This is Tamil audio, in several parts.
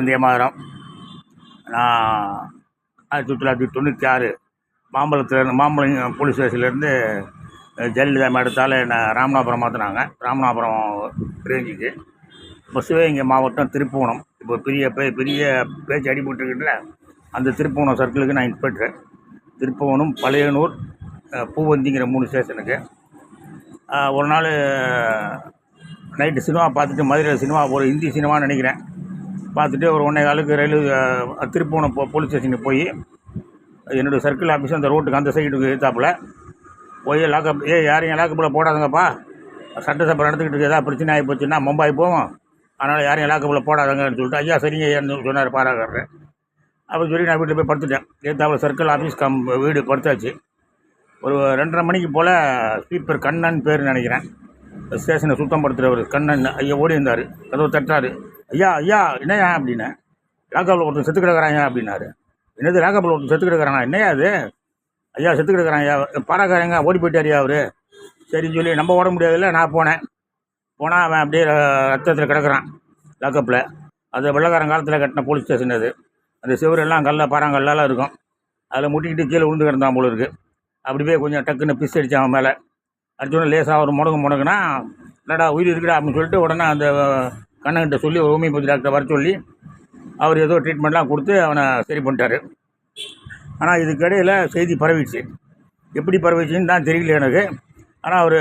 வந்தே மாதிரம். நான் ஆயிரத்தி தொள்ளாயிரத்தி தொண்ணூற்றி ஆறு மாம்பழத்துலேருந்து மாம்பழம் போலீஸ் ஸ்டேஷன்லேருந்து ஜெயலலிதா மேடத்தால் என்னை ராமநாதபுரம் மாற்றினாங்க ராமநாதபுரம் ரேஞ்சுக்கு. இப்போ சிவகங்கை மாவட்டம் திருப்புவனம் இப்போ பெரிய பே பெரிய பேச்சு அடிபட்டுருக்குல்ல அந்த திருப்புவனம் சர்க்கிளுக்கு நான் இன்ஸ்பெக்டர். திருப்புவனம் பழையனூர் பூவந்திங்கிற மூணு ஸ்டேஷனுக்கு. ஒரு நாள் நைட்டு சினிமா பார்த்துட்டு மதுரையில் சினிமா ஒரு ஹிந்தி சினிமான்னு நினைக்கிறேன். பார்த்துட்டு ஒரு ஒன்றே காலுக்கு ரயில் அஹ், போ போலீஸ் ஸ்டேஷனுக்கு போய் என்னுடைய சர்க்கிள் ஆஃபீஸ் அந்த ரோட்டுக்கு அந்த சைடுக்கு எதிர்த்தாப்புல போய் லாக்கப் ஏ யாரையும் லாக்கப்பில் போடாதங்கப்பா. சட்டசபை நடந்துக்கிட்டு இருக்கு ஏதாவது பிரச்சனை ஆகி போச்சுன்னா மும்பாய் போவோம். அதனால் யாரையும் லாக்கப்பில் போடாதங்கன்னு சொல்லிட்டு ஐயா சரிங்க ஐயான்னு சொன்னார் பாராக்காரர் அப்படின்னு சொல்லி நான் வீட்டில் போய் படுத்துட்டேன். எதிர்த்தாப்புல சர்க்கிள் ஆஃபீஸ் கம் வீடு படுத்தாச்சு. ஒரு ரெண்டரை மணிக்கு போல் ஸ்பீப்பர் கண்ணன் பேர் நினைக்கிறேன். ஸ்டேஷனை சுத்தம் படுத்துகிறவர் கண்ணன் ஐயா ஓடி இருந்தார் கதவு தட்டார் ஐயா ஐயா என்னையா அப்படின்னு. லாக்கப்பில் ஒருத்தன் செத்து கிடக்கிறாயா அப்படின்னாரு. என்னது லாக்கப்பில் ஒருத்தன் செத்து கிடக்கிறானா? என்னையா அது ஐயா செத்து கிடக்கிறான் ஐயா. பாராக்காரங்க ஓடி போயிட்டாரியா அவரு. சரின்னு சொல்லி நம்ம ஓட முடியாதுல்ல நான் போனேன். போனால் அவன் அப்படியே ரத்தத்தில் கிடக்குறான் லாக்கப்பில் அது வெள்ளக்காரன் காலத்தில் கட்டின போலீஸ் ஸ்டேஷன் அது. அந்த சிவரெல்லாம் கல்ல பாறாங்கல்லாம் இருக்கும். அதில் முட்டிக்கிட்டு கீழே விழுந்து கிடந்தான் போல இருக்கு. அப்படி போய் கொஞ்சம் டக்குன்னு பிஸ் அடித்தான் அவன் மேலே. அடிச்சோடனே லேசாக ஒரு முடங்கு முடங்குனா என்னடா உயிர் இருக்குடா அப்படின்னு சொல்லிட்டு உடனே அந்த கண்ணங்கிட்ட சொல்லி ஒரு ஹோமியோபதி டாக்டர் வர சொல்லி அவர் ஏதோ ட்ரீட்மெண்ட்லாம் கொடுத்து அவனை சரி பண்ணிட்டாரு. ஆனால் இதுக்கிடையில் செய்தி பரவிடுச்சு. எப்படி பரவிச்சுன்னு தான் தெரியல எனக்கு. ஆனால் அவர்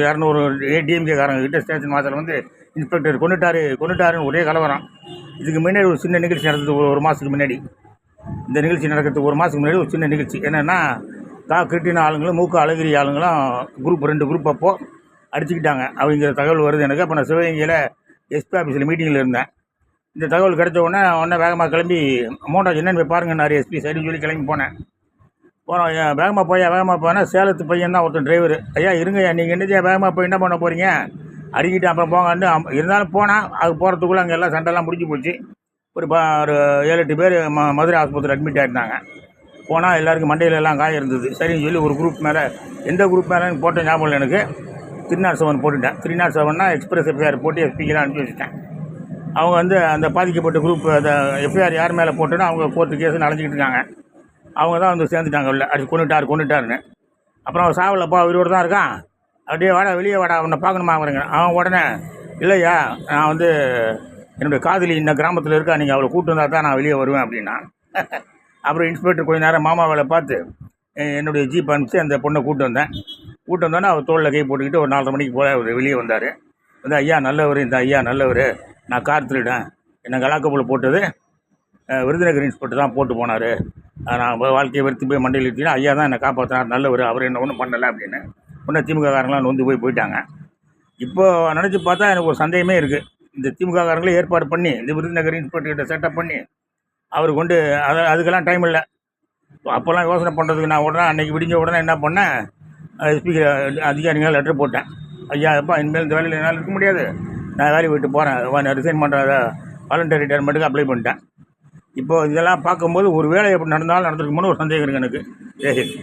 இரநூறு ஏடிஎம்கே கிட்ட ஸ்டேஷன் மாதத்தில் வந்து இன்ஸ்பெக்டர் கொண்டுட்டாரு கொண்டுட்டாருன்னு ஒரே கலவரம். இதுக்கு முன்னாடி ஒரு சின்ன நிகழ்ச்சி நடந்தது ஒரு ஒரு மாதத்துக்கு முன்னாடி. இந்த நிகழ்ச்சி நடக்கிறதுக்கு ஒரு மாதத்துக்கு முன்னாடி ஒரு சின்ன நிகழ்ச்சி. என்னென்னா கா கிருட்டின ஆளுங்களும் மூக்க அழகிரி ஆளுங்களும் குரூப் ரெண்டு குரூப் அப்போது அடிச்சுக்கிட்டாங்க. அப்படிங்கிற தகவல் வருது எனக்கு. அப்போ நான் சிவகங்கையில் எஸ்பி ஆஃபீஸில் மீட்டிங்கில் இருந்தேன். இந்த தகவல் கிடைச்ச உடனே உடனே வேகமாக கிளம்பி மோட்டார் என்னென்னு போய் பாருங்கன்னாரு எஸ்பி சரின்னு சொல்லி கிளம்பி போனேன். போகிறோம் வேகமாக போய் வேகமாக போனால் சேலத்து பையன் தான் ஒருத்தன் டிரைவர் ஐயா இருங்கய்யா நீங்கள் என்னதையா வேகமாக போய் என்ன பண்ண போகிறீங்க அடிக்கிட்டு அப்புறம் போங்கன்னு அம்- இருந்தாலும் போனால் அது போகிறதுக்குள்ளே அங்கே எல்லாம் சண்டைலாம் முடிஞ்சு போச்சு. ஒரு ப ஒரு ஏழு எட்டு பேர் ம மதுரை ஆஸ்பத்திரி அட்மிட் ஆகிருந்தாங்க போனால் எல்லாருக்கும் மண்டையில எல்லாம் காயம் இருந்தது. சரின்னு சொல்லி ஒரு குரூப் மேலே எந்த குரூப் மேலே போட்ட ஞாபகம் இல்லை எனக்கு. த்ரீ நாட் செவன் போட்டுட்டேன் த்ரீ நாட் செவன்னா எக்ஸ்பிரஸ் எஃப்ஐஆர் போட்டு எஸ்பிக்கெலாம் அனுப்பி வச்சுட்டேன். அவங்க வந்து அந்த பாதிக்கப்பட்ட குரூப் அந்த எஃப்ஐஆர் யார் மேலே போட்டோன்னா அவங்க கோர்ட்டு கேஸ் நடந்துக்கிட்டு இருக்காங்க. அவங்க தான் வந்து சேர்ந்துட்டாங்க உள்ள அடிச்சு கொண்டுட்டார் கொண்டுட்டாருன்னு. அப்புறம் அவன் சாவலப்பா உயிரோடு தான் இருக்கான். அப்படியே வாடா வெளியே வாடா அவனை பார்க்கணுமா அவருங்க அவன் உடனே இல்லையா நான் வந்து என்னுடைய காதலி இந்த கிராமத்தில் இருக்கா நீங்கள் அவளை கூட்டு வந்தால் தான் நான் வெளியே வருவேன் அப்படின்னா. அப்புறம் இன்ஸ்பெக்டர் கொஞ்ச நேரம் மாமா வேலை பார்த்து என்னுடைய ஜீப் அனுப்பிச்சு அந்த பொண்ணை கூப்பிட்டு வந்தேன். கூட்டம் வந்தோன்னே அவர் தோளில் கை போட்டுக்கிட்டு ஒரு நாலரை மணிக்கு போல அவர் வெளியே வந்தார். வந்து ஐயா நல்லவர் இந்த ஐயா நல்லவர். நான் கார் திருடேன் என்னை கலாக்கப்பில் போட்டது விருதுநகர் இன்ஸ்பெக்டர் தான் போட்டு போனார். நான் வாழ்க்கையை வெறுத்து போய் மண்டையில் இழுத்தினா ஐயா தான் என்னை காப்பாற்றினார் நல்லவர். அவர் என்ன ஒன்றும் பண்ணலை அப்படின்னு. உடனே திமுககாரங்களாம் நொந்து போய் போயிட்டாங்க. இப்போது நினச்சி பார்த்தா எனக்கு ஒரு சந்தேகமே இருக்குது இந்த திமுககாரங்களே ஏற்பாடு பண்ணி இந்த விருதுநகர் இன்ஸ்பெக்டர்கிட்ட செட்டப் பண்ணி அவர் கொண்டு அதை அதுக்கெல்லாம் டைம் இல்லை. அப்போல்லாம் யோசனை பண்ணுறதுக்கு நான் உடனே அன்றைக்கி விடிஞ்ச உடனே என்ன பண்ணேன் ஸ்பீக்கர் அதிகாரிகள் லெட்டர் போட்டேன். ஐயா அப்பா இனிமேல் இந்த வேலையில் என்னால் இருக்க முடியாது. நான் வேலையை விட்டு போகிறேன் ரிசைன் பண்ணுற வாலண்டரி ரிட்டையர்மெண்ட்டுக்கு அப்ளை பண்ணிட்டேன். இப்போ இதெல்லாம் பார்க்கும்போது ஒரு வேலை எப்படி நடந்தாலும் நடந்திருக்குமோன்னு ஒரு சந்தேகம் இருக்குது எனக்கு. ஜெய்ஹிந்த்